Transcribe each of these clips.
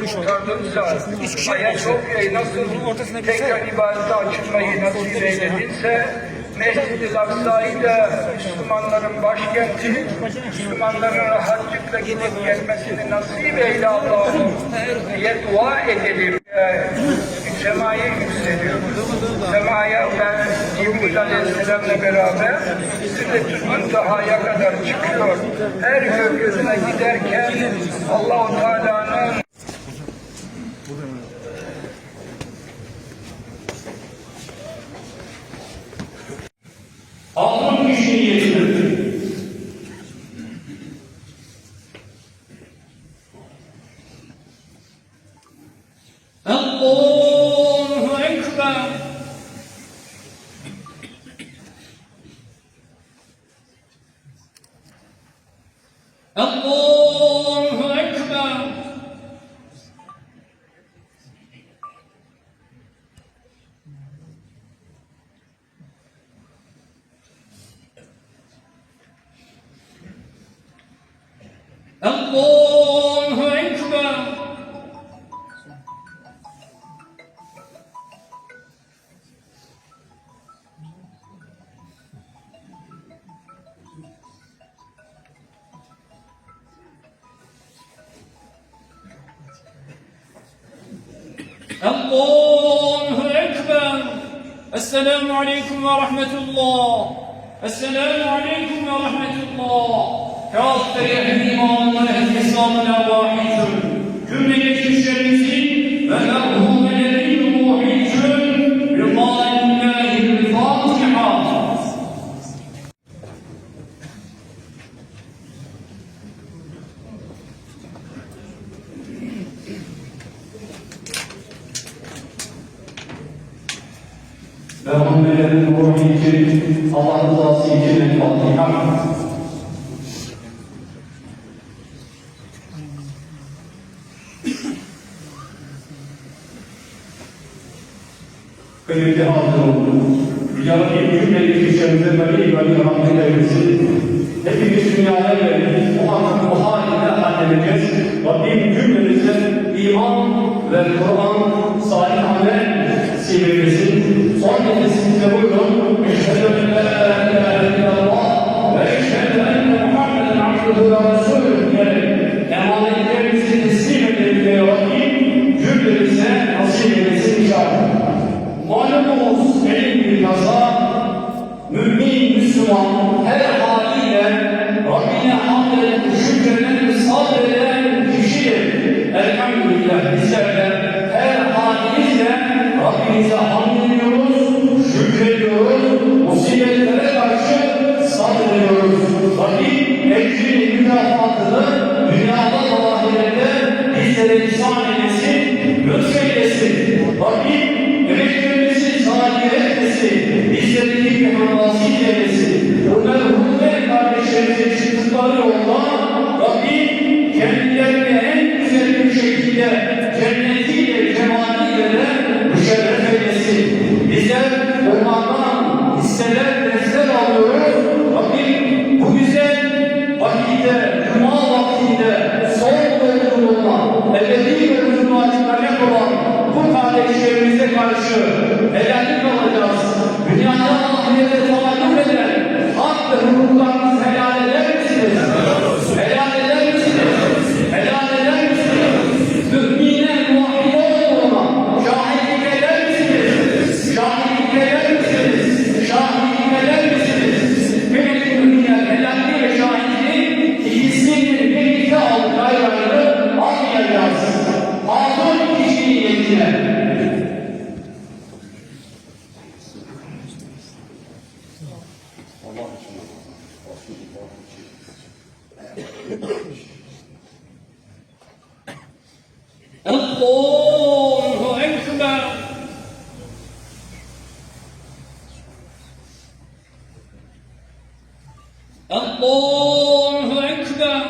kurtardınsa, Ayasofya'yı nasıl tekrar ibadete açılmayı nasip eyledinse, Mescid-i Aksa'yı da Müslümanların başkenti, Müslümanların rahatlıkla gidip gelmesini nasip eyle Allah'ım diye dua edelim. Semaya yükseliyoruz. Semaya ben Cibril Aleyhisselam'la beraber Münteha'ya kadar çıkıyor. Her gökyüzüne giderken Allah-u Teala'nın Halkın güçlüğünü yetiştirdi. Allahu Ekber. Allahu Ekber. Allahu Ekber. Allahu Ekber. Esselamu Aleyküm ve Rahmetullah. Esselamu Aleyküm ve Rahmetullah. Kâffe ehli ve Muhammed'in ruhu için Allah rızası için El Fatiha. Kıymetli hazır olduk. Yüce Rabbim cümle kişilerimize böyle ibadeti rahmet eylesin. Hepimiz dünyaya geldik. Bu anın bu haline halledeceğiz. Rabbim cümlemize iman ve Kur'an, salih amel sivrilesin. Son nefesimizde buyurun. Eşhedü en la ilahe illallah ve eşhedü enne Muhammeden abduhu ve resulüh diyerek emanetlerimizi teslim. Malumunuz benim bir kaza, mümin, Müslüman her bizlere ihsan eylesin, lütfeylesin. Rabbim emeklerimizi zayi etmesin, bizleri hikmet nasip eylesin. Bunları hürmet kardeşlerimize çıktıkları yolda Rabbim kendilerini en güzel bir şekilde cennetiyle, cemaliyle de müşerref eylesin. Bizler onlardan hisseler, kardeşlerimize karşı helallik alacağız. Allahu Ekber. Allahu Ekber. Allahu Ekber.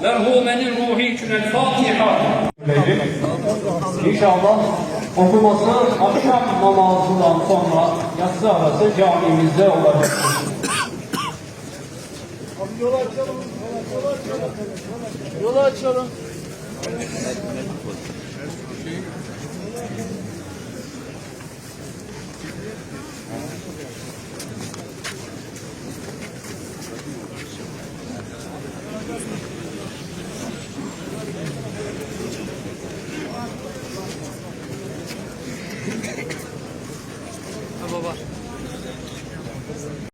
merhumenin ruhi için el Fatiha. İnşallah okuması akşam namazından sonra yatsı arası camimizde olacak. Abi yol açalım. Yol açalım. Yol açalım.